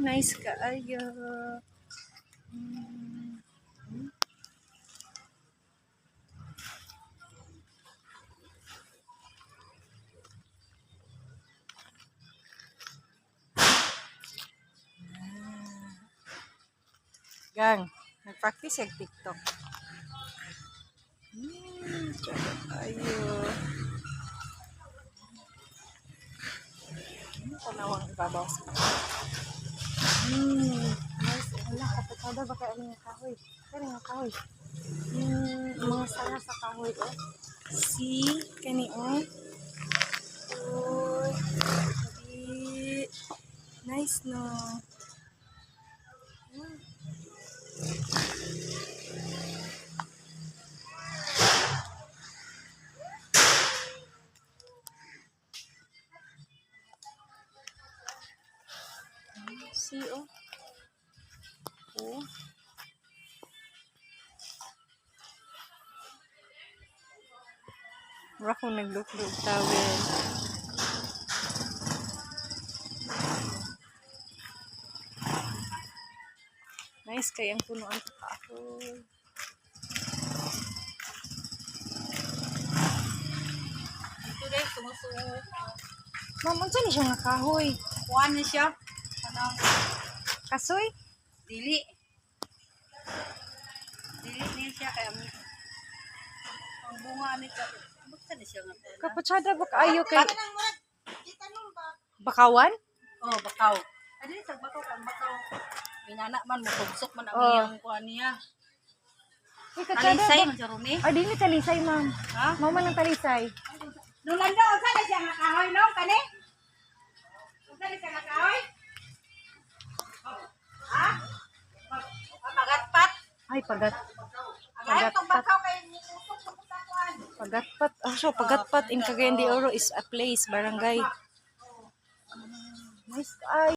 nice kaayo. Mm. Gang, nag-practice yung TikTok. Hmm, tayo. Ano tanawang ibabaw sa Hmm, nice. Wala, kapatada ba kaya yung kahoy? Kaya yung kahoy. Hmm, mga sanga sa kahoy, oh. See, kani, oh. Di. Nice, no? See, oh. Oh. Wala akong nagluklog towel. Nice kayang punuan ko kahoy. Ito rin, sumusungo. Ma'am, ni siya nga kahoy? Kuha na siya. Ano? Kasoy? Dili. Dili niya siya kaya mi. Ang bunga ni ka. Buksan na siya nga. Kapatsada ba kaayo kay Bak- bakawan? Oh, bakaw. Adi sa bakaw kan bakaw. Minana man mo tugsok man ang Oh. iyang kuha niya. Ay, katsada Alisay ba? man siya ron eh. Ah, dili talisay, ma'am. Ha? Mama ng talisay. Nung lando, saan na siya nga kahoy no? Kani? Ay, pagat. Kutawan. Pagatpat. Oh, so, pagatpat in Cagayan de Oro is a place, barangay. Nice. Ay,